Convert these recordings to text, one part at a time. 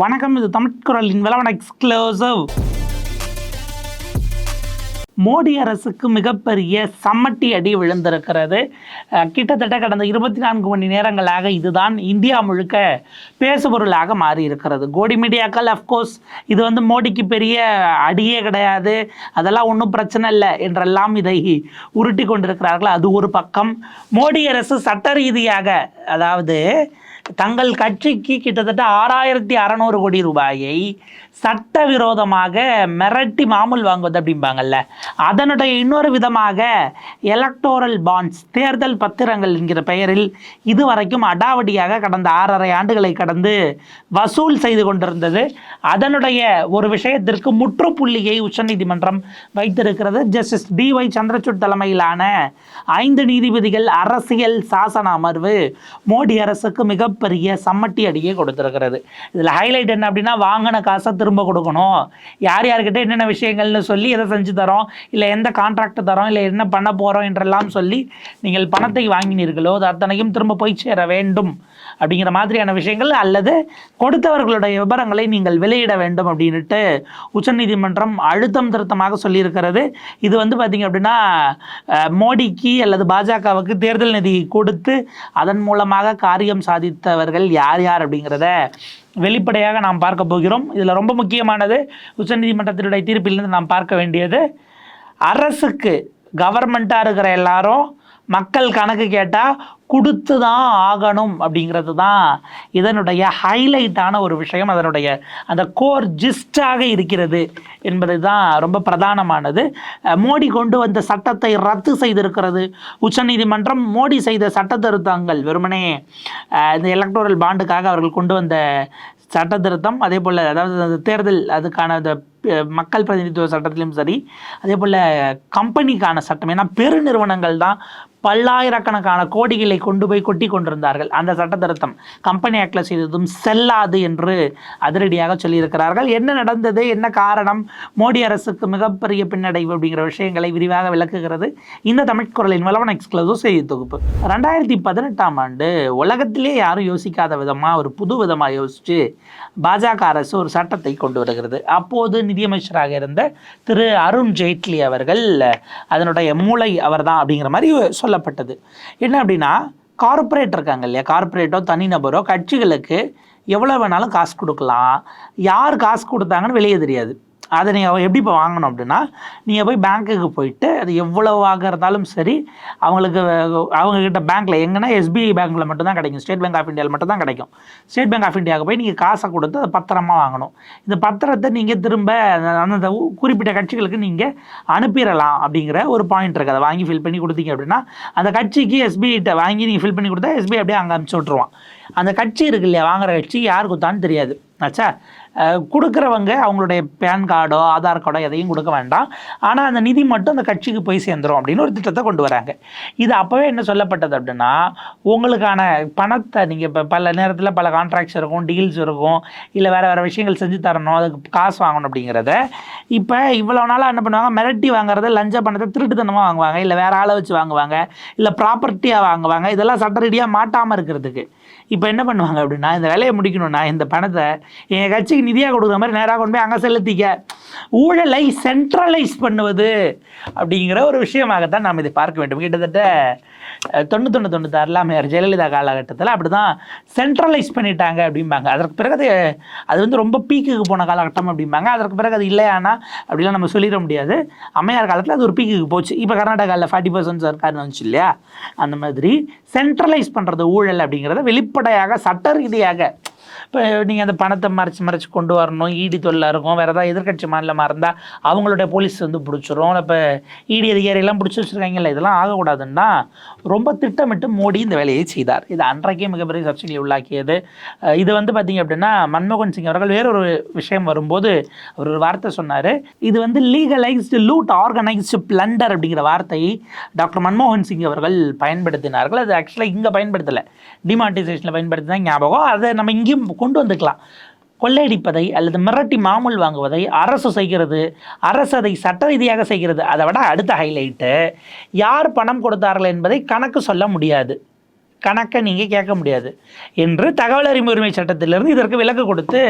வணக்கம் இது தமிழ்குரலின் விளவன் எக்ஸ்க்ளோசிவ் மோடி அரசுக்கு மிகப்பெரிய சம்மட்டி அடி விழுந்திருக்கிறது. கிட்டத்தட்ட கடந்த இருபத்தி நான்கு மணி நேரங்களாக இதுதான் இந்தியா முழுக்க பேசுபொருளாக மாறி இருக்கிறது கோடி மீடியாக்கள் அஃப்கோர்ஸ் இது வந்து மோடிக்கு பெரிய அடியே கிடையாது. அதெல்லாம் ஒன்றும் பிரச்சனை இல்லை என்றெல்லாம் இதை உருட்டி கொண்டிருக்கிறார்கள். அது ஒரு பக்கம். மோடி அரசு சட்ட ரீதியாக அதாவது தங்கள் கட்சிக்கு கிட்டத்தட்ட ஆறாயிரத்தி அறநூறு கோடி ரூபாயை சட்டவிரோதமாக மிரட்டி மாமூல் வாங்குவது அப்படிம்பாங்கல்ல. அதனுடைய இன்னொரு விதமாக எலக்டோரல் பாண்ட்ஸ் தேர்தல் பத்திரங்கள் என்கிற பெயரில் இதுவரைக்கும் அடாவடியாக கடந்த ஆறரை ஆண்டுகளை கடந்து வசூல் செய்து கொண்டிருந்தது. அதனுடைய ஒரு விஷயத்திற்கு முற்றுப்புள்ளியை உச்சநீதிமன்றம் வைத்திருக்கிறது. ஜஸ்டிஸ் டி ஒய் சந்திரசூட் தலைமையிலான ஐந்து நீதிபதிகள் அரசியல் சாசன அமர்வு மோடி அரசுக்கு மிகப்பெரிய சம்மட்டி அடியை கொடுத்திருக்கிறது. இதில் ஹைலைட் என்ன அப்படின்னா வாங்கின காசை திரும்ப கொடுக்கணும்? யார் யார்கிட்ட என்னென்ன விஷயங்கள்னு சொல்லி எதை செஞ்சு தரோம்? இல்லை எந்த கான்ட்ராக்ட் தரோம்? இல்லை என்ன பண்ண போகிறோம் என்றெல்லாம் சொல்லி நீங்கள் பணத்தை வாங்கினீர்களோ அது அத்தனையும் திரும்ப போய் சேர வேண்டும். அப்படிங்கிற மாதிரியான விஷயங்கள் அல்லது கொடுத்தவர்களுடைய விவரங்களை நீங்கள் வெளியிட வேண்டும் அப்படின்ட்டு உச்சநீதிமன்றம் அழுத்தம் திருத்தமாக சொல்லியிருக்கிறது. இது வந்து பார்த்திங்க அப்படின்னா மோடிக்கு அல்லது பாஜகவுக்கு தேர்தல் நிதி கொடுத்து அதன் மூலமாக காரியம் சாதித்தவர்கள் யார் யார் அப்படிங்கிறத வெளிப்படையாக நாம் பார்க்க போகிறோம். இதில் ரொம்ப முக்கியமானது உச்சநீதிமன்றத்தினுடைய தீர்ப்பிலிருந்து நாம் பார்க்க வேண்டியது அரசுக்கு கவர்மெண்ட்டாக இருக்கிற எல்லாரும் மக்கள் கணக்கு கேட்டால் கொடுத்து தான் ஆகணும் அப்படிங்கிறது தான் இதனுடைய ஹைலைட்டான ஒரு விஷயம். அதனுடைய அந்த கோர் ஜிஸ்டாக இருக்கிறது என்பது தான் ரொம்ப பிரதானமானது. மோடி கொண்டு வந்த சட்டத்தை ரத்து செய்திருக்கிறது. உச்சநீதிமன்றம் மோடி செய்த சட்ட திருத்தங்கள் வெறுமனே இந்த எலக்டோரல் பாண்டுக்காக அவர்கள் கொண்டு வந்த சட்ட திருத்தம். அதே போல் அதாவது அந்த தேர்தல் அதுக்கான அந்த மக்கள் பிரதிநிதித்துவ சட்டத்திலும் சரி அதே போல் கம்பெனிக்கான சட்டம். ஏன்னா பெருநிறுவனங்கள் தான் பல்லாயிரக்கணக்கான கோடிகளை கொண்டு போய் கொட்டி கொண்டிருந்தார்கள். அந்த சட்ட திருத்தம் கம்பெனி ஆக்டில் செய்ததும் செல்லாது என்று அதிரடியாக சொல்லியிருக்கிறார்கள். என்ன நடந்தது? என்ன காரணம்? மோடி அரசுக்கு மிகப்பெரிய பின்னடைவு அப்படிங்கிற விஷயங்களை விரிவாக விளக்குகிறது இந்த தமிழ்குரலின் வளவன் எக்ஸ்க்ளூசிவ் செய்தி தொகுப்பு. ரெண்டாயிரத்தி பதினெட்டாம் ஆண்டு உலகத்திலே யாரும் யோசிக்காத விதமாக ஒரு புது விதமாக யோசித்து பாஜக அரசு ஒரு சட்டத்தை கொண்டு வருகிறது. அப்போது நிதியமைச்சராக இருந்த திரு அருண் ஜேட்லி அவர்கள் அதனுடைய மூளை அவர்தான் அப்படிங்கிற மாதிரி சொல்லப்பட்டது. என்ன அப்படின்னா கார்ப்பரேட் இருக்காங்க இல்லையா? கார்ப்பரேட்டோ தனிநபரோ கட்சிகளுக்கு எவ்வளோ வேணாலும் காசு கொடுக்கலாம். யார் காசு கொடுத்தாங்கன்னு வெளியே தெரியாது. அதை நீங்கள் எப்படி இப்போ வாங்கணும் அப்படின்னா நீங்கள் போய் பேங்க்குக்கு போயிட்டு அது எவ்வளவாக இருந்தாலும் சரி அவங்களுக்கு அவங்கக்கிட்ட பேங்க்கில் எங்கன்னா எஸ்பிஐ பேங்க்கில் மட்டும்தான் கிடைக்கும். ஸ்டேட் பேங்க் ஆஃப் இந்தியாவில் மட்டும் தான் கிடைக்கும். ஸ்டேட் பேங்க் ஆஃப் இந்தியாவுக்கு போய் நீங்கள் காசை கொடுத்து அதை பத்திரமா வாங்கணும். இந்த பத்திரத்தை நீங்கள் திரும்ப அந்த- குறிப்பிட்ட கட்சிகளுக்கு நீங்கள் அனுப்பிடலாம் அப்படிங்கிற ஒரு பாயிண்ட் இருக்குது அதை வாங்கி ஃபில் பண்ணி கொடுத்தீங்க அப்படின்னா அந்த கட்சிக்கு எஸ்பிஐட்ட வாங்கி நீங்கள் ஃபில் பண்ணி கொடுத்தா எஸ்பிஐ அப்படியே அங்கே அனுப்பிச்சி விட்ருவான் அந்த கட்சி இருக்கு இல்லையா? வாங்குற கட்சி யார் கொடுத்தான்னு தெரியாது. ஆச்சா? கொடுக்குறவங்க அவங்களுடைய பேன் கார்டோ ஆதார் கார்டோ எதையும் கொடுக்க வேண்டாம். ஆனால் அந்த நிதி மட்டும் அந்த கட்சிக்கு போய் சேர்ந்துரும் அப்படின்னு ஒரு திட்டத்தை கொண்டு வராங்க. இது அப்போவே என்ன சொல்லப்பட்டது அப்படின்னா உங்களுக்கான பணத்தை நீங்கள் இப்போ பல நேரத்தில் பல கான்ட்ராக்ட்ஸ் இருக்கும் டீல்ஸ் இருக்கும் இல்லை வேறு வேறு விஷயங்கள் செஞ்சு தரணும் அதுக்கு காசு வாங்கணும் அப்படிங்கிறத இப்போ இவ்வளோ நாளாக என்ன பண்ணுவாங்க? மிரட்டி வாங்குறத லஞ்ச பணத்தை திருட்டுத்தனமாக வாங்குவாங்க. இல்லை வேறு ஆளை வச்சு வாங்குவாங்க. இல்லை ப்ராப்பர்ட்டியாக வாங்குவாங்க. இதெல்லாம் சட்டரடியாக மாட்டாமல் இருக்கிறதுக்கு. இப்போ என்ன பண்ணுவாங்க அப்படின்னா இந்த வேலையை முடிக்கணும்னா இந்த பணத்தை என் கட்சிக்கு நிதியாக கொடுக்குற மாதிரி நேராக கொண்டு போய் அங்கே செலுத்திக்க. ஊழலை சென்ட்ரலைஸ் பண்ணுவது அப்படிங்கிற ஒரு விஷயமாகத்தான் நாம் இதை பார்க்க வேண்டும். கிட்டத்தட்ட தொண்ணூத்தொன்று தொண்ணூத்தாறில் ஜெயலலிதா காலகட்டத்தில் அப்படி தான் சென்ட்ரலைஸ் பண்ணிட்டாங்க அப்படிம்பாங்க. அதற்கு பிறகு அது அது வந்து ரொம்ப பீக்குக்கு போன காலகட்டம் அப்படிம்பாங்க. அதற்கு பிறகு அது இல்லையானா அப்படிலாம் நம்ம சொல்லிட முடியாது. அம்மையார் காலத்தில் அது ஒரு பீக்குக்கு போச்சு. இப்போ கர்நாடகாவில் ஃபார்ட்டி பர்சன்ட் சர்க்கார்னு வந்துச்சு இல்லையா? அந்த மாதிரி சென்ட்ரலைஸ் பண்ணுறது ஊழல் அப்படிங்கிறத வெளிப்படையாக சட்ட ரீதியாக இப்போ நீங்கள் அந்த பணத்தை மறைச்சு மறைச்சி கொண்டு வரணும். ஈடி தொல்லை இருக்கும். வேறு ஏதாவது எதிர்க்கட்சி மாநிலமாக இருந்தால் அவங்களுடைய போலீஸ் வந்து பிடிச்சிரும். இப்போ இடி அதிகாரியெல்லாம் பிடிச்சி வச்சுருக்காங்கல்ல இதெல்லாம் ஆகக்கூடாதுன்னா ரொம்ப திட்டமிட்டு மோடி இந்த வேலையை செய்தார். இது அன்றைக்கே மிகப்பெரிய சர்ச்சையை உள்ளாக்கியது. இது வந்து பார்த்திங்க அப்படின்னா மன்மோகன் சிங் அவர்கள் வேறொரு விஷயம் வரும்போது அவர் ஒரு வார்த்தை சொன்னார். இது வந்து லீகலைஸ்டு லூட் ஆர்கனைஸ்டு பிளண்டர் அப்படிங்கிற வார்த்தையை டாக்டர் மன்மோகன் சிங் அவர்கள் பயன்படுத்தினார்கள். அது ஆக்சுவலாக இங்கே பயன்படுத்தலை. டிமானிட்டைசேஷனில் பயன்படுத்தி தான் ஞாபகம். அதை நம்ம இங்கேயும் கொண்டு வந்துக்கலாம். கொள்ளையடிப்பதை அல்லது மிரட்டி மாமூல் வாங்குவதை அரசு செய்கிறது அரசு அதை சட்ட ரீதியாக செய்கிறது. அதை விட அடுத்த ஹைலைட்டு யார் பணம் கொடுத்தார்கள் என்பதை கணக்கு சொல்ல முடியாது. கணக்கை நீங்கள் கேட்க முடியாது. என்று தகவல் அறிவு உரிமை சட்டத்திலிருந்து இதற்கு விலக்கு கொடுத்து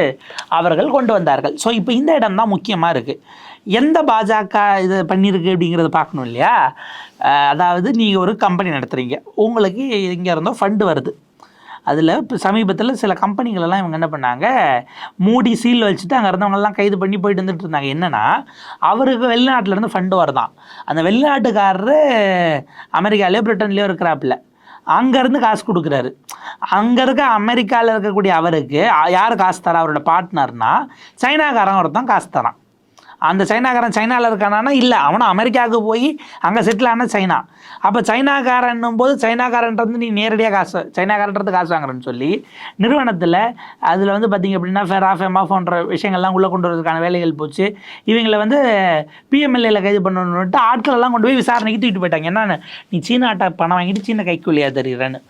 அவர்கள் கொண்டு வந்தார்கள். ஸோ இப்போ இந்த இடம் தான் முக்கியமாக இருக்குது எந்த பாஜக இது பண்ணியிருக்கு அப்படிங்கிறத பார்க்கணும் இல்லையா? அதாவது நீங்கள் ஒரு கம்பெனி நடத்துகிறீங்க உங்களுக்கு இங்கே இருந்தோ ஃபண்டு வருது. அதில் இப்போ சமீபத்தில் சில கம்பெனிகளெல்லாம் இவங்க என்ன பண்ணாங்க? மூடி சீல் வச்சுட்டு அங்கே இருந்தவங்கெல்லாம் கைது பண்ணி போயிட்டு வந்துட்டு இருந்தாங்க. என்னென்னா அவருக்கு வெளிநாட்டிலேருந்து ஃபண்டு வருதான். அந்த வெளிநாட்டுக்காரரு அமெரிக்காலேயோ பிரிட்டன்லேயோ இருக்கிறாப்புல. அங்கேருந்து காசு கொடுக்குறாரு. அங்கே இருக்க அமெரிக்காவில் இருக்கக்கூடிய அவருக்கு யார் காசு தரா? அவரோட பார்ட்னர்னா சைனாக்காரன் ஒருத்தன் காசு தரான். அந்த சைனாக்காரன் சைனாவில் இருக்கானா இல்லை அவனை அமெரிக்காவுக்கு போய் அங்கே செட்டில் ஆன சைனா. அப்போ சைனாக்காரன்னும் போது சைனாக்காரன்றது நீ நேரடியாக காசு சைனாக்காரன்றது காசு வாங்குறேன்னு சொல்லி நிறுவனத்தில் அதில் வந்து பார்த்திங்க அப்படின்னா ஃபெரா ஃபெமா போன்ற விஷயங்கள்லாம் உள்ளே கொண்டு வரதுக்கான வேலைகள் போச்சு. இவங்களை வந்து பிஎம்எல்ஏல கைது பண்ணணுன்ட்டு ஆட்கள் எல்லாம் கொண்டு போய் விசாரணைக்கு தூக்கிட்டு போயிட்டாங்க. என்னென்னு? நீ சீனாட்ட பணம் வாங்கிட்டு சீன கைக்கூலியா தெரிகிறேன்னு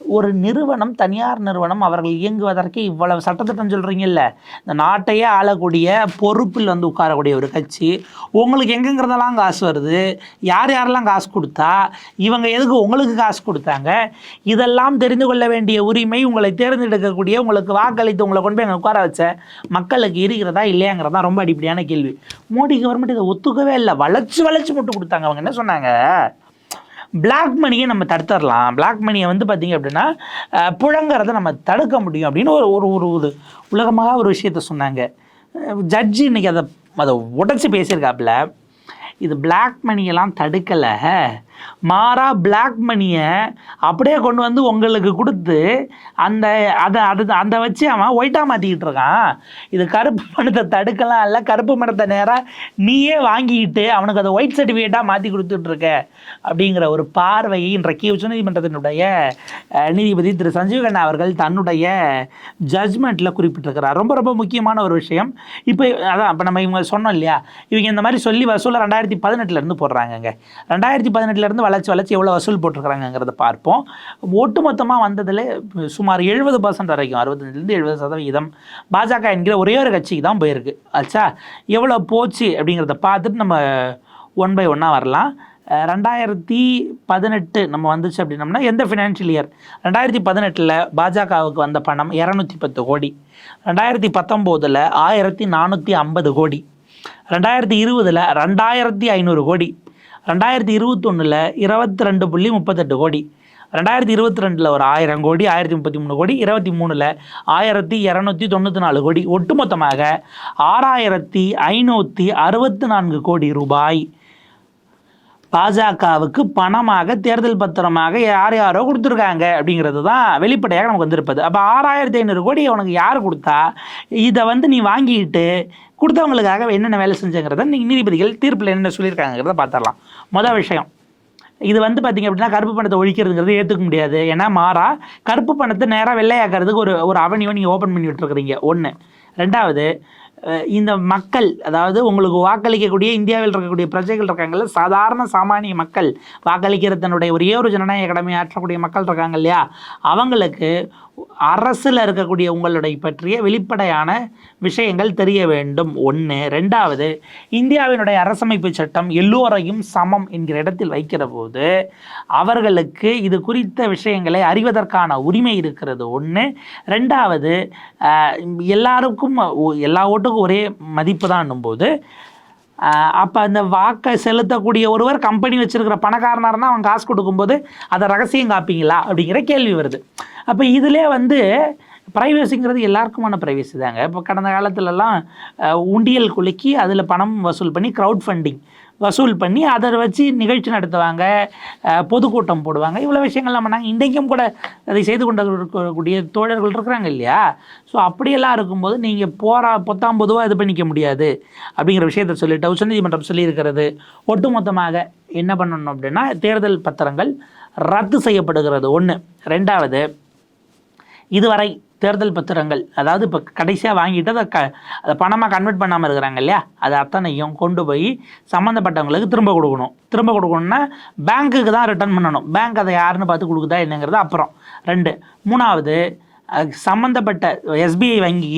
ஒரு நிறுவனம் தனியார் நிறுவனம் அவர்கள் இயங்குவதற்கு இவ்வளவு சட்டத்திட்டம் சொல்கிறீங்கல்ல இந்த நாட்டையே ஆளக்கூடிய பொறுப்பில் வந்து உட்காரக்கூடிய ஒரு கட்சி. உங்களுக்கு எங்கெங்கிறதெல்லாம் காசு வருது? யார் யாரெல்லாம் காசு கொடுத்தா? இவங்க எதுக்கு உங்களுக்கு காசு கொடுத்தாங்க? இதெல்லாம் தெரிந்து கொள்ள வேண்டிய உரிமை உங்களை தேர்ந்தெடுக்கக்கூடிய உங்களுக்கு வாக்களித்து உங்களை கொண்டு போய் அங்கே உட்கார வச்ச மக்களுக்கு இருக்கிறதா இல்லையாங்கிறதா ரொம்ப அடிப்படையான கேள்வி. மோடி கவர்மெண்ட் இதை ஒத்துக்கவே இல்லை. வளர்ச்சி வளர்ச்சி மட்டும் கொடுத்தாங்க. அவங்க என்ன சொன்னாங்க? பிளாக் மணியை நம்ம தடுத்துடலாம். பிளாக் மணியை வந்து பார்த்திங்க அப்படின்னா புழங்கிறத நம்ம தடுக்க முடியும் அப்படின்னு ஒரு ஒரு ஒரு ஒரு உலகமாக ஒரு விஷயத்த சொன்னாங்க. ஜட்ஜி இன்றைக்கி அதை அதை உடச்சி பேசியிருக்காப்புல. இது பிளாக் மணியெல்லாம் தடுக்கலை. மாறா பிளாக் மணியை அப்படியே கொண்டு வந்து உங்களுக்கு கொடுத்து அந்த அதை அது அந்த வச்சு அவன் ஒயிட்டாக மாற்றிக்கிட்டு இருக்கான். இது கருப்பு பணத்தை தடுக்கலாம் இல்லை கருப்பு பணத்தை நேராக நீயே வாங்கிக்கிட்டு அவனுக்கு அதை ஒயிட் சர்டிஃபிகேட்டாக மாற்றி கொடுத்துட்ருக்க அப்படிங்கிற ஒரு பார்வையை இன்றைக்கு உச்சநீதிமன்றத்தினுடைய நீதிபதி திரு சஞ்சீவ் கண்ணா அவர்கள் தன்னுடைய ஜட்ஜ்மெண்ட்டில் குறிப்பிட்டிருக்கிறார். ரொம்ப ரொம்ப முக்கியமான ஒரு விஷயம். இப்போ அதான் இப்போ நம்ம இவங்க சொன்னோம் இல்லையா? இவங்க இந்த மாதிரி சொல்லி வசூலை ரெண்டாயிரத்தி பதினெட்டுலேருந்து போடுறாங்கங்க. ரெண்டாயிரத்தி இருந்து வளர்ச்சி வளர்ச்சி எவ்வளோ வசூல் போட்டிருக்கிறாங்கிறத பார்ப்போம். ஒட்டு மொத்தமாக வந்ததில் சுமார் எழுபது பர்சன்ட் வரைக்கும் அறுபத்தஞ்சிலேருந்து எழுபது சதவீதம் பாஜக என்கிற ஒரே ஒரு கட்சிக்கு தான் போயிருக்கு. ஆச்சா எவ்வளோ போச்சு அப்படிங்கிறத பார்த்துட்டு நம்ம ஒன் பை ஒன்னாக வரலாம். ரெண்டாயிரத்தி பதினெட்டு நம்ம வந்துச்சு அப்படின்னம்னா எந்த ஃபினான்ஷியல் இயர் ரெண்டாயிரத்தி பதினெட்டில் பாஜகவுக்கு வந்த பணம் இரநூத்தி பத்து கோடி. ரெண்டாயிரத்தி பத்தொம்போதில் ஆயிரத்தி நானூற்றி ஐம்பது கோடி. ரெண்டாயிரத்தி இருபதில் ரெண்டாயிரத்தி ஐநூறு கோடி. ரெண்டாயிரத்தி இருபத்தொன்னில் இருபத்தி ரெண்டு புள்ளி முப்பத்தெட்டு கோடி. ரெண்டாயிரத்தி இருபத்தி ரெண்டில் ஒரு ஆயிரம் கோடி ஆயிரத்தி முப்பத்தி மூணு கோடி இருபத்தி மூணில் ஆயிரத்தி இரநூத்தி தொண்ணூற்றி நாலு கோடி. ஒட்டுமொத்தமாக ஆறாயிரத்தி ஐநூற்றி அறுபத்தி நான்கு கோடி ரூபாய். பாஜகவுக்கு பணமாக தேர்தல் பத்திரமாக யார் யாரோ கொடுத்துருக்காங்க அப்படிங்கிறது தான் வெளிப்படையாக நமக்கு வந்திருப்பது. அப்போ ஆறாயிரத்தி ஐநூறு கோடி உனக்கு யார் கொடுத்தா இதை வந்து நீ வாங்கிக்கிட்டு கொடுத்தவங்களுக்காக என்னென்ன வேலை செஞ்சங்கிறத நீ நீதிபதிகள் தீர்ப்பில் என்னென்ன சொல்லியிருக்காங்கிறத பார்த்துடலாம். மொதல் விஷயம். இது வந்து பார்த்திங்க அப்படின்னா கருப்பு பணத்தை ஒழிக்கிறதுங்கிறது ஏற்றுக்க முடியாது. ஏன்னா மாறா கருப்பு பணத்தை நேராக வெள்ளையாக்கிறதுக்கு ஒரு ஒரு அவனியோ நீங்கள் ஓப்பன் பண்ணி விட்டுருக்குறீங்க. ஒன்று ரெண்டாவது இந்த மக்கள் அதாவது உங்களுக்கு வாக்களிக்கக்கூடிய இந்தியாவில் இருக்கக்கூடிய பிரஜைகள் இருக்காங்கல்ல சாதாரண சாமானிய மக்கள் வாக்களிக்கிற தன்னுடைய ஒரே ஒரு ஜனநாயக கடமை ஆற்றக்கூடிய மக்கள் இருக்காங்க இல்லையா? அவங்களுக்கு அரசில் இருக்கக்கூடிய உங்களுடைய பற்றிய வெளிப்படையான விஷயங்கள் தெரிய வேண்டும். ஒன்று ரெண்டாவது இந்தியாவினுடைய அரசமைப்பு சட்டம் எல்லோரையும் சமம் என்கிற இடத்தில் வைக்கிற போது அவர்களுக்கு இது குறித்த விஷயங்களை அறிவதற்கான உரிமை இருக்கிறது. ஒன்று ரெண்டாவது எல்லாருக்கும் எல்லா ஓட்டும் ரெண்டுக்கும் ஒரே மதிப்பு தான் போது அப்போ அந்த வாக்கை செலுத்தக்கூடிய ஒருவர் கம்பெனி வச்சிருக்கிற பணக்காரனாக இருந்தால் அவன் காசு கொடுக்கும்போது அதை ரகசியம் காப்பீங்களா? அப்படிங்கிற கேள்வி வருது. அப்போ இதிலே வந்து ப்ரைவசிங்கிறது எல்லாருக்குமான ப்ரைவசி தாங்க. இப்போ கடந்த காலத்துலலாம் உண்டியல் குலுக்கி அதில் பணம் வசூல் பண்ணி க்ரௌட் ஃபண்டிங் வசூல் பண்ணி அதை வச்சு நிகழ்ச்சி நடத்துவாங்க. பொதுக்கூட்டம் போடுவாங்க. இவ்வளோ விஷயங்கள்லாம் பண்ணாங்க இன்றைக்கும் கூட அதை செய்து கொண்டு இருக்கக்கூடிய தோழர்கள் இருக்கிறாங்க இல்லையா? ஸோ அப்படியெல்லாம் இருக்கும்போது நீங்கள் போரா பொத்தாம் பொதுவாக இது பண்ணிக்க முடியாது அப்படிங்கிற விஷயத்த சொல்லிட்டு உச்சநீதிமன்றம் சொல்லியிருக்கிறது. ஒட்டுமொத்தமாக என்ன பண்ணணும் அப்படின்னா தேர்தல் பத்திரங்கள் ரத்து செய்யப்படுகிறது. ஒன்று ரெண்டாவது இதுவரை தேர்தல் பத்திரங்கள் அதாவது இப்போ கடைசியாக வாங்கிட்டு அதை க அதை பணமாக கன்வெர்ட் பண்ணாமல் இருக்கிறாங்க இல்லையா? அது அத்தனையும் கொண்டு போய் சம்மந்தப்பட்டவங்களுக்கு திரும்ப கொடுக்கணும். திரும்ப கொடுக்கணும்னா பேங்க்குக்கு தான் ரிட்டர்ன் பண்ணணும். பேங்க் அதை யாருன்னு பார்த்து கொடுக்குதா என்னங்கிறது அப்புறம். ரெண்டு. மூணாவது சம்மந்தப்பட்ட எஸ்பிஐ வங்கி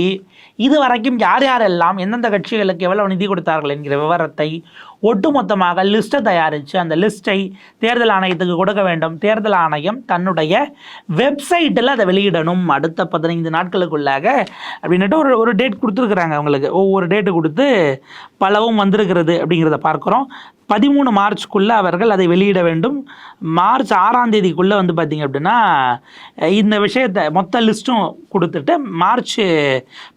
இது வரைக்கும் யார் யாரெல்லாம் எந்தெந்த கட்சிகளுக்கு எவ்வளவு நிதி கொடுத்தார்கள் என்கிற விவரத்தை ஒட்டுமொத்தமாக லிஸ்ட்டை தயாரித்து அந்த லிஸ்ட்டை தேர்தல் ஆணையத்துக்கு கொடுக்க வேண்டும். தேர்தல் ஆணையம் தன்னுடைய வெப்சைட்டில் அதை வெளியிடணும். அடுத்த பதினைந்து நாட்களுக்குள்ளாக அப்படின்னுட்டு ஒரு ஒரு டேட் கொடுத்துருக்குறாங்க அவங்களுக்கு. ஒவ்வொரு டேட்டு கொடுத்து பலவும் வந்திருக்கிறது அப்படிங்கிறத பார்க்குறோம். பதிமூணு மார்ச்சுக்குள்ளே அவர்கள் அதை வெளியிட வேண்டும். மார்ச் ஆறாம் தேதிக்குள்ளே வந்து பார்த்திங்க அப்படின்னா இந்த விஷயத்தை மொத்த லிஸ்ட்டும் கொடுத்துட்டு மார்ச்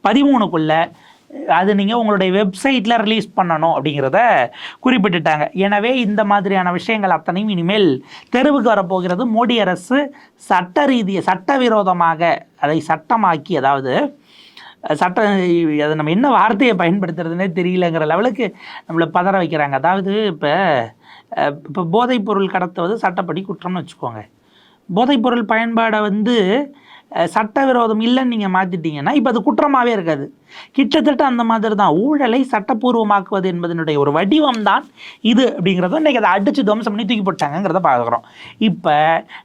பதிமூணுக்குள்ளே அது நீங்கள் உங்களுடைய வெப்சைட்டில் ரிலீஸ் பண்ணணும் அப்படிங்கிறத குறிப்பிட்டுட்டாங்க. எனவே இந்த மாதிரியான விஷயங்கள் அத்தனையும் இனிமேல் தெருவுக்கு வரப்போகிறது. மோடி அரசு சட்ட ரீதிய சட்டவிரோதமாக அதை சட்டமாக்கி அதாவது சட்ட அதை நம்ம என்ன வார்த்தையை பயன்படுத்துறதுனே தெரியலங்கிற லெவலுக்கு நம்மளை பதற வைக்கிறாங்க. அதாவது இப்போ இப்போ போதைப்பொருள் கடத்துவது சட்டப்படி குற்றம்னு வச்சுக்கோங்க. போதைப்பொருள் பயன்பாடை வந்து சட்டவிரோதம் இல்லைன்னு நீங்கள் மாற்றிட்டீங்கன்னா இப்போ அது குற்றமாகவே இருக்காது. கிட்டத்தட்ட அந்த மாதிரி தான் ஊழலை சட்டப்பூர்வமாக்குவது என்பதனுடைய ஒரு வடிவம் தான் இது அப்படிங்கிறத இன்றைக்கி அதை அடித்து துவம்சம் பண்ணி தூக்கி போட்டாங்கங்கிறத பார்க்குறோம். இப்போ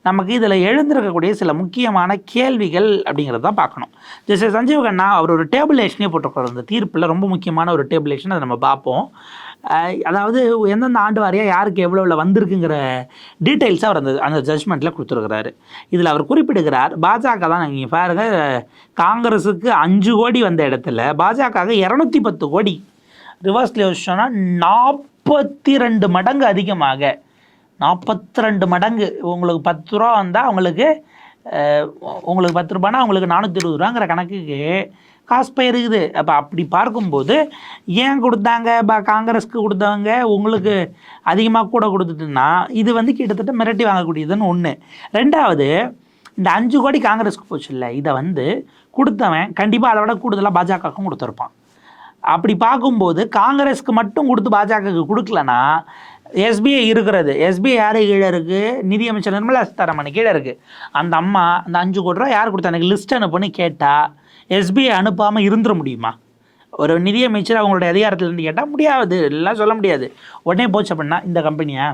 நமக்கு இதில் எழுந்திருக்கக்கூடிய சில முக்கியமான கேள்விகள் அப்படிங்கிறத தான் பார்க்கணும். ஜஸ்ட் சஞ்சீவ் கண்ணா அவர் ஒரு டேபிளேஷனே போட்டிருக்கிறார் அந்த தீர்ப்பில் ரொம்ப முக்கியமான ஒரு டேபிளேஷன் அதை நம்ம பார்ப்போம். அதாவது எந்தெந்த ஆண்டு வாரியாக யாருக்கு எவ்வளோ எவ்வளோ வந்திருக்குங்கிற டீட்டெயில்ஸாக அவர் அந்த அந்த ஜட்ஜ்மெண்ட்டில் கொடுத்துருக்கிறாரு. இதில் அவர் குறிப்பிடுகிறார் பாஜக தான் நீங்கள் பாருங்கள் காங்கிரஸுக்கு அஞ்சு கோடி வந்த இடத்துல பாஜக இரநூத்தி பத்து கோடி. ரிவர்ஸில் யோசிச்சோன்னா நாற்பத்தி ரெண்டு மடங்கு அதிகமாக. நாற்பத்தி ரெண்டு மடங்கு. உங்களுக்கு பத்து ரூபா வந்தால் அவங்களுக்கு உங்களுக்கு பத்து ரூபானா அவங்களுக்கு நானூற்றி இருபது ரூபாங்கிற கணக்குக்கு காசு போயிருக்குது. அப்போ அப்படி பார்க்கும்போது ஏன் கொடுத்தாங்க? இப்போ காங்கிரஸ்க்கு கொடுத்தவங்க உங்களுக்கு அதிகமாக கூட கொடுத்துட்டுன்னா இது வந்து கிட்டத்தட்ட மிரட்டி வாங்கக்கூடியதுன்னு ஒன்று ரெண்டாவது இந்த அஞ்சு கோடி காங்கிரஸ்க்கு போச்சு இல்லை இதை வந்து கொடுத்தவன் கண்டிப்பாக அதை விட கூடுதலாக பாஜகவுக்கும் கொடுத்துருப்பான். அப்படி பார்க்கும்போது காங்கிரஸ்க்கு மட்டும் கொடுத்து பாஜகவுக்கு கொடுக்கலனா எஸ்பிஐ இருக்கிறது. எஸ்பிஐ யார் கீழே இருக்குது நிதியமைச்சர் நிர்மலா சீதாராமன் கீழே இருக்குது அந்த அம்மா அந்த அஞ்சு கோடி ரூபா யார் கொடுத்தா? எனக்கு லிஸ்ட் அனுப்புன்னு கேட்டால் எஸ்பிஐ அனுப்பாமல் இருந்துட முடியுமா? ஒரு நிதியமைச்சர் அவங்களுடைய அதிகாரத்தில் இருந்து கேட்டால் முடியாது. எல்லாம் சொல்ல முடியாது. உடனே போச்சு அப்படின்னா இந்த கம்பெனியை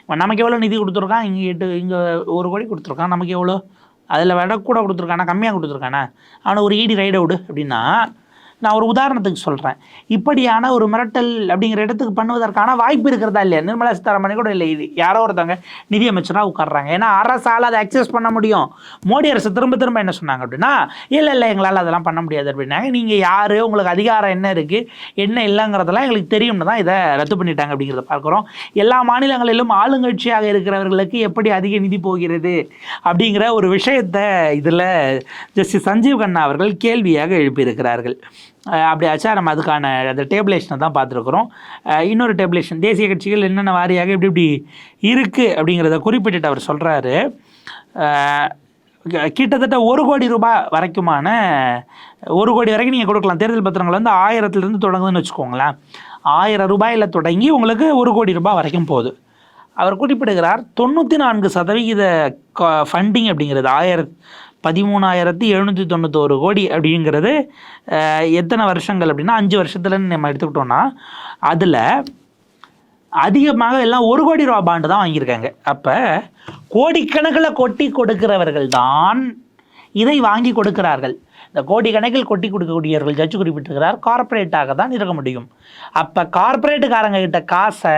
இப்போ நமக்கு எவ்வளோ நிதி கொடுத்துருக்கான்? இங்கே எட்டு இங்கே ஒரு கோடி கொடுத்துருக்கான். நமக்கு எவ்வளோ அதில் விட கூட கொடுத்துருக்கானா? கம்மியாக கொடுத்துருக்கானா? அவனை ஒரு ஈடி ரைடை விடு அப்படின்னா நான் ஒரு உதாரணத்துக்கு சொல்கிறேன் இப்படியான ஒரு மிரட்டல் அப்படிங்கிற இடத்துக்கு பண்ணுவதற்கான வாய்ப்பு இருக்கிறதா இல்லையா? நிர்மலா சீதாராமன் கூட இல்லை. இது யாரோ ஒருத்தவங்க நிதியமைச்சராக உட்கார்றாங்க. ஏன்னா அரசால் அதை அக்சஸ் பண்ண முடியும். மோடி அரசு திரும்ப திரும்ப என்ன சொன்னாங்க அப்படின்னா இல்லை இல்லை எங்களால் அதெல்லாம் பண்ண முடியாது அப்படின்னாங்க. நீங்கள் யார்? உங்களுக்கு அதிகாரம் என்ன இருக்குது என்ன இல்லைங்கிறதெல்லாம் எங்களுக்கு தெரியும்னு தான் இதை ரத்து பண்ணிட்டாங்க அப்படிங்கிறத பார்க்குறோம். எல்லா மாநிலங்களிலும் ஆளுங்கட்சியாக இருக்கிறவர்களுக்கு எப்படி அதிக நிதி போகிறது அப்படிங்கிற ஒரு விஷயத்தை இதில் ஜஸ்டிஸ் சஞ்சீவ் கண்ணா அவர்கள் கேள்வியாக எழுப்பியிருக்கிறார்கள். அப்படி ஆச்சா நம்ம அதுக்கான அந்த டேபிளேஷனை தான் பார்த்துருக்குறோம். இன்னொரு டேபிளேஷன் தேசிய கட்சிகள் என்னென்ன வாரியாக இப்படி இப்படி இருக்குது அப்படிங்கிறத குறிப்பிட்டுட்டு அவர் சொல்கிறாரு கிட்டத்தட்ட ஒரு கோடி ரூபாய் வரைக்குமான ஒரு கோடி வரைக்கும் நீங்கள் கொடுக்கலாம். தேர்தல் பத்திரங்கள் வந்து ஆயிரத்துலேருந்து தொடங்குதுன்னு வச்சுக்கோங்களேன். ஆயிரம் ரூபாயில் தொடங்கி உங்களுக்கு ஒரு கோடி ரூபாய் வரைக்கும் போகுது. அவர் குறிப்பிடுகிறார் தொண்ணூற்றி நான்கு சதவிகித ஃபண்டிங் அப்படிங்கிறது ஆயிரம் பதிமூணாயிரத்தி எழுநூற்றி தொண்ணூத்தோரு கோடி அப்படிங்கிறது எத்தனை வருஷங்கள் அப்படின்னா அஞ்சு வருஷத்துலன்னு நம்ம எடுத்துக்கிட்டோம்னா அதில் அதிகமாக எல்லாம் ஒரு கோடி ரூபா பாண்டு தான் வாங்கியிருக்காங்க. அப்போ கோடிக்கணக்கில் கொட்டி கொடுக்கிறவர்கள் தான் இதை வாங்கி கொடுக்கிறார்கள். இந்த கோடிக்கணக்கில் கொட்டி கொடுக்கக்கூடியவர்கள் ஜட்ஜு குறிப்பிட்டிருக்கிறார் கார்ப்பரேட்டாக தான் இருக்க முடியும். அப்போ கார்ப்பரேட்டுக்காரங்க கிட்ட காசை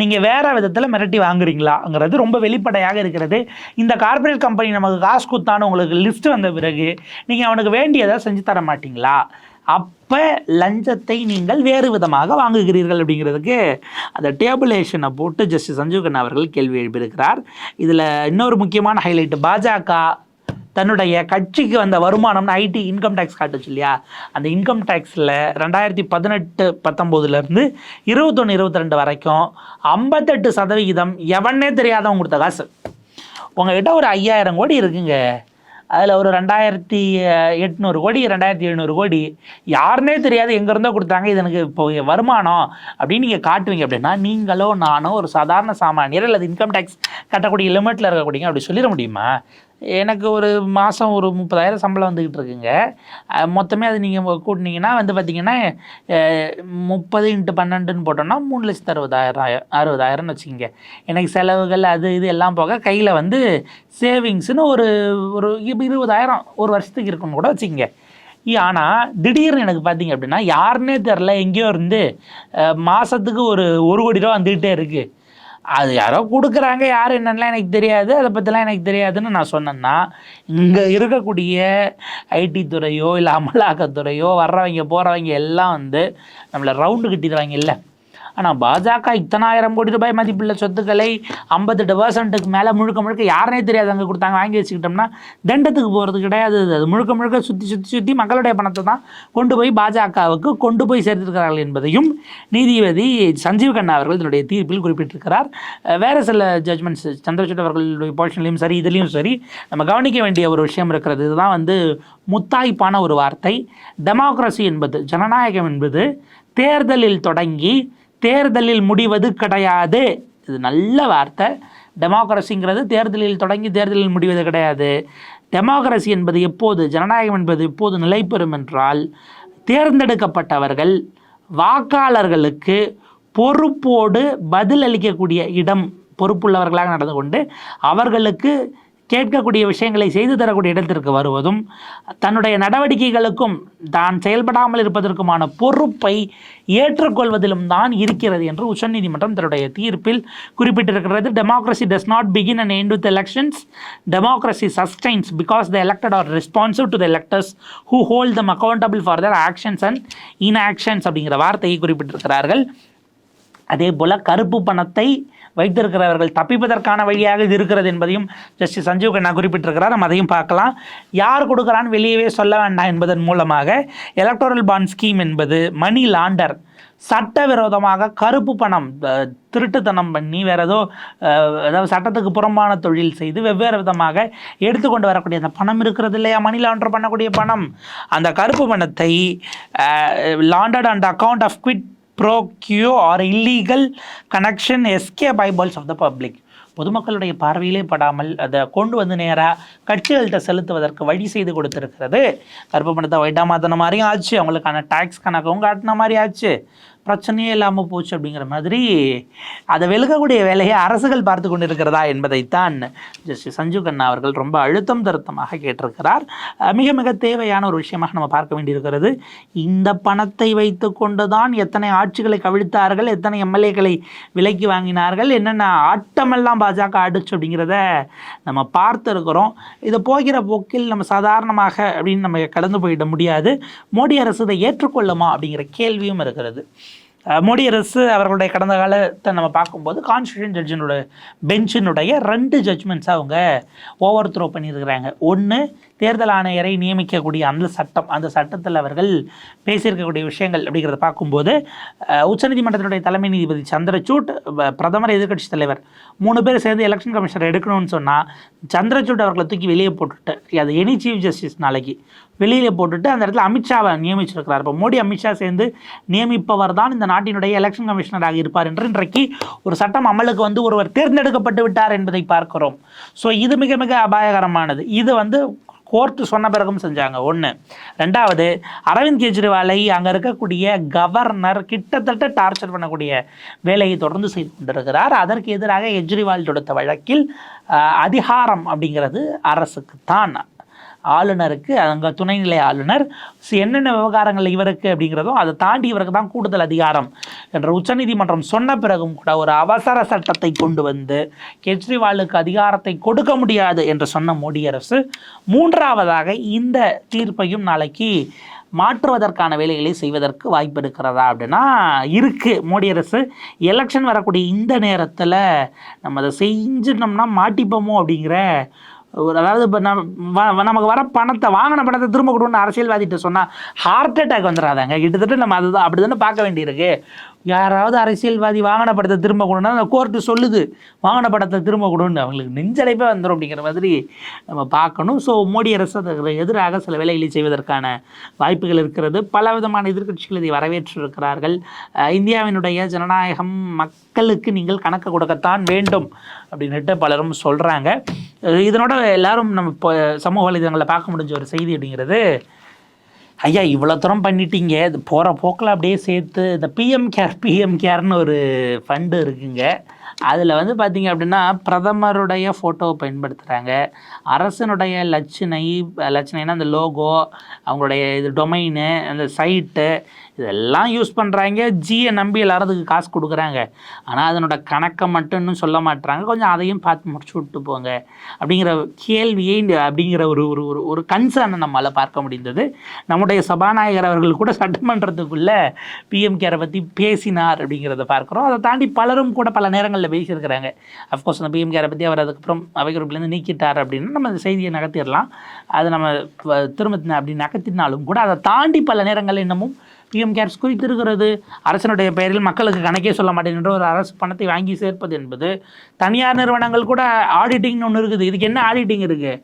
நீங்கள் வேறு விதத்தில் மிரட்டி வாங்குறீங்களாங்கிறது ரொம்ப வெளிப்படையாக இருக்கிறது. இந்த கார்ப்பரேட் கம்பெனி நமக்கு காசு கொடுத்தான்னு உங்களுக்கு லிஸ்ட் வந்த பிறகு நீங்கள் அவனுக்கு வேண்டியதை செஞ்சு தர மாட்டீங்களா? அப்போ லஞ்சத்தை நீங்கள் வேறு விதமாக வாங்குகிறீர்கள் அப்படிங்கிறதுக்கு அந்த டேபிளேஷனை போட்டு ஜஸ்டிஸ் சஞ்சீவ் கண்ணா அவர்கள் கேள்வி எழுப்பியிருக்கிறார். இதில் இன்னொரு முக்கியமான ஹைலைட் பாஜக தன்னுடைய கட்சிக்கு வந்த வருமானம்னு ஐடி இன்கம் டேக்ஸ் காட்டுச்சு இல்லையா? அந்த இன்கம் டேக்ஸில் ரெண்டாயிரத்தி பதினெட்டு பத்தொம்போதுலேருந்து இருபத்தொன்று இருபத்தி ரெண்டு வரைக்கும் ஐம்பத்தெட்டு சதவிகிதம் எவனே தெரியாதவங்க கொடுத்த காசு. உங்ககிட்ட ஒரு ஐயாயிரம் கோடி இருக்குங்க. அதில் ஒரு ரெண்டாயிரத்தி எட்நூறு கோடி ரெண்டாயிரத்தி எழுநூறு கோடி யாருனே தெரியாது எங்கேருந்தோ கொடுத்தாங்க. இது எனக்கு இப்போ வருமானம் அப்படின்னு நீங்கள் காட்டுவீங்க அப்படின்னா நீங்களோ நானோ ஒரு சாதாரண சாமானியர் அல்லது இன்கம் டேக்ஸ் கட்டக்கூடிய லிமிட்டில் இருக்கக்கூடியங்க அப்படி சொல்லிட முடியுமா? எனக்கு ஒரு மாதம் ஒரு முப்பதாயிரம் சம்பளம் வந்துக்கிட்டு இருக்குங்க. மொத்தமே அது நீங்கள் கூட்டினீங்கன்னா வந்து பார்த்தீங்கன்னா முப்பது இன்ட்டு பன்னெண்டுன்னு போட்டோம்னா மூணு லட்சத்து அறுபதாயிரம் அறுபதாயிரம்னு வச்சுக்கோங்க. எனக்கு செலவுகள் அது இது எல்லாம் போக கையில் வந்து சேவிங்ஸ்னு ஒரு ஒரு இரு- இருபதாயிரம் ஒரு வருஷத்துக்கு இருக்குன்னு கூட வச்சுக்கோங்க. ஆனால் திடீர்னு எனக்கு பார்த்தீங்க அப்படின்னா யாருன்னே தெரில எங்கேயோ இருந்து மாதத்துக்கு ஒரு ஒரு கோடி ரூபா வந்துக்கிட்டே இருக்குது அது யாரோ கொடுக்குறாங்க யார் என்னென்னலாம் எனக்கு தெரியாது. அதை பற்றிலாம் எனக்கு தெரியாதுன்னு நான் சொன்னேன்னா இங்கே இருக்கக்கூடிய ஐடி துறையோ இல்லை அமலாக்கத்துறையோ வர்றவங்க போகிறவங்க எல்லாம் வந்து நம்மளை ரவுண்டு கட்டிடுவாங்க இல்லை. ஆனால் பாஜக இத்தனாயிரம் கோடி ரூபாய் மதிப்புள்ள சொத்துக்களை ஐம்பத்தெட்டு பர்சன்ட்டுக்கு மேலே முழுக்க முழுக்க யாருனே தெரியாது. அங்கே கொடுத்தாங்க வாங்கி வச்சுக்கிட்டோம்னா தண்டத்துக்கு போகிறது கிடையாது. அது. முழுக்க முழுக்க சுற்றி சுற்றி சுற்றி மக்களுடைய பணத்தை தான் கொண்டு போய் பாஜகவுக்கு கொண்டு போய் சேர்த்திருக்கிறார்கள் என்பதையும் நீதிபதி சஞ்சீவ் கண்ணா அவர்கள் இதனுடைய தீர்ப்பில் குறிப்பிட்டிருக்கிறார். வேறு சில ஜட்மெண்ட்ஸ் சந்திரசூட் அவர்களுடைய போர்ஷன்லையும் சரி இதுலேயும் சரி நம்ம கவனிக்க வேண்டிய ஒரு விஷயம் இருக்கிறது. இதுதான் வந்து முத்தாய்ப்பான ஒரு வார்த்தை. டெமோக்ரஸி என்பது ஜனநாயகம் என்பது தேர்தலில் தொடங்கி தேர்தலில் முடிவது கிடையாது. இது நல்ல வார்த்தை. டெமோக்ரஸிங்கிறது தேர்தலில் தொடங்கி தேர்தலில் முடிவது கிடையாது. டெமோக்ரஸி என்பது எப்போது ஜனநாயகம் என்பது எப்போது நிலை பெறும் என்றால் தேர்ந்தெடுக்கப்பட்டவர்கள் வாக்காளர்களுக்கு பொறுப்போடு பதில் அளிக்கக்கூடிய இடம் பொறுப்புள்ளவர்களாக நடந்து கொண்டு அவர்களுக்கு கேட்கக்கூடிய விஷயங்களை செய்து தரக்கூடிய இடத்திற்கு வருவதும் தன்னுடைய நடவடிக்கைகளுக்கும் தான் செயல்படாமல் இருப்பதற்குமான பொறுப்பை ஏற்றுக்கொள்வதிலும் தான் இருக்கிறது என்று உச்சநீதிமன்றம் தன்னுடைய தீர்ப்பில் குறிப்பிட்டிருக்கிறது. Democracy does not begin and end elections elections. Sustains because because the are are responsive the the who who them them for their actions and inactions அப்படிங்கிற வார்த்தையை குறிப்பிட்டிருக்கிறார்கள். அதே போல் கருப்பு பணத்தை வைத்திருக்கிறவர்கள் தப்பிப்பதற்கான வழியாக இது இருக்கிறது என்பதையும் ஜஸ்டிஸ் சஞ்சீவ் கண்ணா குறிப்பிட்டிருக்கிறார். நம்ம அதையும் பார்க்கலாம். யார் கொடுக்குறான்னு வெளியவே சொல்ல வேண்டாம் என்பதன் மூலமாக எலக்டோரல் பாண்ட் ஸ்கீம் என்பது மணி லாண்டர் சட்டவிரோதமாக கருப்பு பணம் திருட்டுத்தனம் பண்ணி வேற ஏதோ அதாவது சட்டத்துக்கு புறம்பான தொழில் செய்து வெவ்வேறு விதமாக எடுத்துக்கொண்டு வரக்கூடிய அந்த பணம் இருக்கிறது இல்லையா? மணி லாண்டர் பண்ணக்கூடிய பணம். அந்த கருப்பு பணத்தை laundered and account of quid pro quo or illegal connection escape eyeballs of the public பொதுமக்களுடைய பார்வையிலே படாமல் அதை கொண்டு வந்து நேராக கட்சிகள்கிட்ட செலுத்துவதற்கு வழி செய்து கொடுத்துருக்கிறது. கருப்பு பணத்தை ஒயிட்டாக மாற்றின மாதிரியும் ஆச்சு. அவங்களுக்கான டேக்ஸ் கணக்கும் காட்டின மாதிரி ஆச்சு. பிரச்சனையே இல்லாமல் போச்சு அப்படிங்கிற மாதிரி அதை விலகக்கூடிய வேலையை அரசுகள் பார்த்து கொண்டிருக்கிறதா என்பதைத்தான் ஜஸ்டிஸ் சஞ்சு கண்ணா அவர்கள் ரொம்ப அழுத்தம் திருத்தமாக கேட்டிருக்கிறார். மிக மிக தேவையான ஒரு விஷயமாக நம்ம பார்க்க வேண்டியிருக்கிறது. இந்த பணத்தை வைத்து கொண்டு தான் எத்தனை ஆட்சிகளை கவிழ்த்தார்கள் எத்தனை எம்எல்ஏக்களை விலைக்கு வாங்கினார்கள் என்னென்ன ஆட்டமெல்லாம் பாஜக ஆடுச்சு அப்படிங்கிறத நம்ம பார்த்துருக்கிறோம். இதை போகிற போக்கில் நம்ம சாதாரணமாக அப்படின்னு நம்ம கடந்து போயிட முடியாது. மோடி அரசு இதை ஏற்றுக்கொள்ளுமா அப்படிங்கிற கேள்வியும் இருக்கிறது. மோடி அரசு அவர்களுடைய கடந்த காலத்தை நம்ம பார்க்கும்போது கான்ஸ்டியூஷன் ஜட்ஜினோட பெஞ்சினுடைய ரெண்டு ஜட்ஜ்மெண்ட்ஸை அவங்க ஓவர் த்ரோ பண்ணியிருக்கிறாங்க. ஒன்று தேர்தல் ஆணையரை நியமிக்கக்கூடிய அந்த சட்டம் அந்த சட்டத்தில் அவர்கள் பேசியிருக்கக்கூடிய விஷயங்கள் அப்படிங்கிறத பார்க்கும்போது உச்சநீதிமன்றத்தினுடைய தலைமை நீதிபதி சந்திரசூட் பிரதமர் எதிர்க்கட்சி தலைவர் மூணு பேர் சேர்ந்து எலெக்ஷன் கமிஷனர் எடுக்கணும்னு சொன்னால் சந்திரசூட் அவர்களை தூக்கி வெளியே போட்டுட்டு அது எனி சீஃப் ஜஸ்டிஸ் நாளைக்கு. வெளியில் போட்டுட்டு அந்த இடத்துல அமித்ஷாவை நியமிச்சிருக்கிறார். இப்போ மோடி அமித்ஷா சேர்ந்து நியமிப்பவர் தான் இந்த நாட்டினுடைய எலெக்ஷன் கமிஷனராக இருப்பார் என்று இன்றைக்கு ஒரு சட்டம் அமலுக்கு வந்து ஒருவர் தேர்ந்தெடுக்கப்பட்டு விட்டார் என்பதை பார்க்கிறோம். ஸோ இது மிக மிக அபாயகரமானது. இது வந்து கோர்ட்டு சொன்ன பிறகும் செஞ்சாங்க. ஒன்று ரெண்டாவது அரவிந்த் கெஜ்ரிவாலை அங்கே இருக்கக்கூடிய கவர்னர் கிட்டத்தட்ட டார்ச்சர் பண்ணக்கூடிய வேலையை தொடர்ந்து செய்து கொண்டிருக்கிறார். அதற்கு எதிராக கெஜ்ரிவால் தொடுத்த வழக்கில் அதிகாரம் அப்படிங்கிறது அரசுக்கு தான் ஆளுநருக்கு அங்கே துணைநிலை ஆளுநர் என்னென்ன விவகாரங்கள் இவருக்கு அப்படிங்கிறதும் அதை தாண்டி இவருக்கு தான் கூடுதல் அதிகாரம் என்ற உச்சநீதிமன்றம் சொன்ன பிறகும் கூட ஒரு அவசர சட்டத்தை கொண்டு வந்து கெஜ்ரிவாலுக்கு அதிகாரத்தை கொடுக்க முடியாது என்று சொன்ன மோடி அரசு மூன்றாவதாக இந்த தீர்ப்பையும் நாளைக்கு மாற்றுவதற்கான வேலைகளை செய்வதற்கு வாய்ப்பு இருக்கிறதா அப்படின்னா இருக்குது மோடி அரசு எலெக்ஷன் வரக்கூடிய இந்த நேரத்தில் நம்ம அதை செஞ்சிட்டோம்னா மாட்டிப்போமோ அப்படிங்கிற ஒரு அதாவது இப்போ நம்ம வ- நமக்கு வர பணத்தை வாங்கின பணத்தை திரும்ப கொடுன்னு அரசியல்வாதிகிட்ட சொன்னால் ஹார்ட் அட்டாக் வந்துடாதாங்க கிட்டத்தட்ட நம்ம அதுதான் அப்படி தானே பார்க்க வேண்டியிருக்கு. யாராவது அரசியல்வாதி வாகன படத்தை திரும்ப கொடுன்னா அந்த கோர்ட்டு சொல்லுது வாகன படத்தை திரும்ப கொடுன்னு. அவங்களுக்கு நெஞ்சடைப்பே வந்துடும் அப்படிங்கிற மாதிரி நம்ம பார்க்கணும். ஸோ மோடி அரசு எதிராக சில வேலைகளை செய்வதற்கான வாய்ப்புகள் இருக்கிறது. பல விதமான எதிர்கட்சிகள் இதை வரவேற்றிருக்கிறார்கள். இந்தியாவினுடைய ஜனநாயகம் மக்களுக்கு நீங்கள் கணக்கு கொடுக்கத்தான் வேண்டும் அப்படின்னுட்டு பலரும் சொல்கிறாங்க இதனோட எல்லாரும் நம்ம இப்போ சமூக வலைதளங்களில் பார்க்க முடிஞ்ச ஒரு செய்தி அப்படிங்கிறது ஐயா இவ்வளோ தூரம் பண்ணிட்டீங்க. இது போகிற போக்கில் அப்படியே சேர்த்து இந்த பிஎம் கேர் பிஎம் கேர்னு ஒரு ஃபண்டு இருக்குங்க. அதில் வந்து பார்த்தீங்க அப்படின்னா பிரதமருடைய ஃபோட்டோவை பயன்படுத்துகிறாங்க அரசனுடைய லட்சணை லட்சணைனா அந்த லோகோ அவங்களுடைய இது டொமைனு அந்த சைட்டு இதெல்லாம் யூஸ் பண்ணுறாங்க ஜியை நம்பி எல்லாரும் அதுக்கு காசு கொடுக்குறாங்க. ஆனால் அதனோட கணக்கை மட்டும் இன்னும் சொல்ல மாட்டுறாங்க கொஞ்சம் அதையும் பார்த்து முடிச்சு விட்டு போங்க. அப்படிங்கிற கேள்வியை அப்படிங்கிற ஒரு ஒரு ஒரு ஒரு கன்சர்னை நம்மளால் பார்க்க முடிந்தது. நம்முடைய சபாநாயகர் அவர்கள் கூட சட்டமன்றத்துக்குள்ளே பிஎம் கேரை பற்றி பேசினார் அப்படிங்கிறத பார்க்குறோம். அதை தாண்டி பலரும் கூட பல நேரங்களில் பேசியிருக்கிறாங்க. அஃப்கோர்ஸ் அந்த பிஎம் கேரை பற்றி அவர் அதுக்கப்புறம் அவை நீக்கிட்டார் அப்படின்னு நம்ம அந்த செய்தியை நகர்த்திடலாம். அது நம்ம திரும்ப அப்படி நகர்த்தினாலும் கூட அதை தாண்டி பல நேரங்களில் இன்னமும் பிஎம் கேர்ஸ் குறித்திருக்கிறது. அரசனுடைய பெயரில் மக்களுக்கு கணக்கே சொல்ல மாட்டேங்கிற ஒரு அரசு பணத்தை வாங்கி சேர்ப்பது என்பது தனியார் நிறுவனங்கள் கூட ஆடிட்டிங்னு ஒன்று இருக்குது. இதுக்கு என்ன ஆடிட்டிங் இருக்குது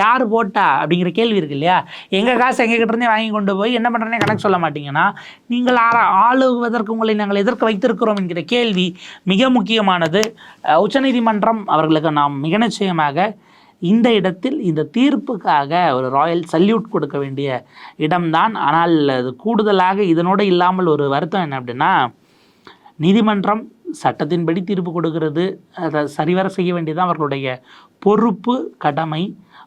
யார் போட்டா? அப்படிங்கிற கேள்வி இருக்கு இல்லையா? எங்கள் காசு எங்கள் கிட்டேருந்தே வாங்கி கொண்டு போய் என்ன பண்ணுறேன்னே கணக்கு சொல்ல மாட்டீங்கன்னா நீங்கள் ஆள ஆளுவதற்கு உங்களை நாங்கள் எதிர்க்க வைத்திருக்கிறோம் என்கிற கேள்வி மிக முக்கியமானது. உச்சநீதிமன்றம் அவர்களுக்கு நாம் மிக நிச்சயமாக இந்த இடத்தில் இந்த தீர்ப்புக்காக ஒரு ராயல் சல்யூட் கொடுக்க வேண்டிய இடம்தான். ஆனால் அது கூடுதலாக இதனோடு இல்லாமல் ஒரு வருத்தம் என்ன அப்படின்னா நீதிமன்றம் சட்டத்தின்படி தீர்ப்பு கொடுக்கிறது. அதை சரிவர செய்ய வேண்டியது அவர்களுடைய பொறுப்பு கடமை.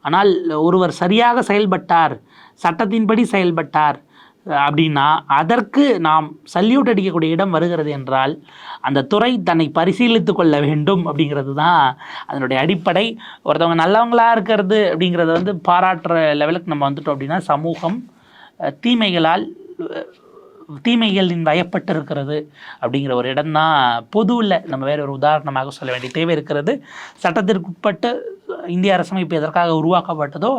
ஆனால் ஒருவர் சரியாக செயல்பட்டார் சட்டத்தின்படி செயல்பட்டார் அப்படின்னா அதற்கு நாம் சல்யூட் அடிக்கக்கூடிய இடம் வருகிறது என்றால் அந்த துறை தன்னை பரிசீலித்து கொள்ள வேண்டும் அப்படிங்கிறது தான் அதனுடைய அடிப்படை. ஒருத்தவங்க நல்லவங்களாக இருக்கிறது அப்படிங்கிறத வந்து பாராட்டுற லெவலுக்கு நம்ம வந்துட்டோம் அப்படின்னா சமூகம் தீமைகளால் தீமைகளின் வயப்பட்டு இருக்கிறது அப்படிங்கிற ஒரு இடம்தான் பொதுவில். நம்ம வேற ஒரு உதாரணமாக சொல்ல வேண்டிய தேவை இருக்கிறது. சட்டத்திற்குட்பட்டு இந்திய அரசமைப்பு எதற்காக உருவாக்கப்பட்டதோ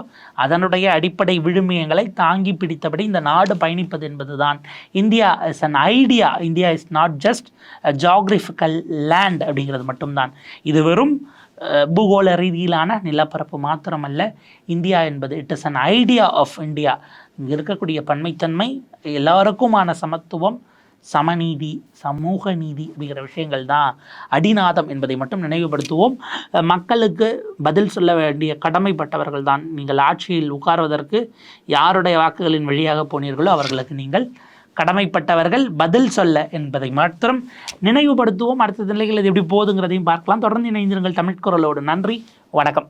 அதனுடைய அடிப்படை விழுமியங்களை தாங்கி பிடித்தபடி இந்த நாடு பயணிப்பது என்பதுதான். India is an idea India is not just geographical land அப்படிங்கிறது மட்டும்தான். இது வெறும் பூகோள ரீதியிலான நிலப்பரப்பு மாத்திரமல்ல. இந்தியா என்பது it is an idea of India இங்கே இருக்கக்கூடிய பன்மைத்தன்மை எல்லாருக்குமான சமத்துவம் சமநீதி சமூக நீதி அப்படிங்கிற விஷயங்கள் தான் அடிநாதம் என்பதை மட்டும் நினைவுபடுத்துவோம். மக்களுக்கு பதில் சொல்ல வேண்டிய கடமைப்பட்டவர்கள் தான் நீங்கள் ஆட்சியில் உட்கார்வதற்கு யாருடைய வாக்குகளின் வழியாக போனீர்களோ அவர்களுக்கு நீங்கள் கடமைப்பட்டவர்கள். பதில் சொல்ல என்பதை மாத்திரம் நினைவுபடுத்துவோம். அடுத்த நிலைகள் இது எப்படி போகுதுங்கிறதையும் பார்க்கலாம். தொடர்ந்து இணைந்திருங்கள் தமிழ்குரலோடு நன்றி வணக்கம்.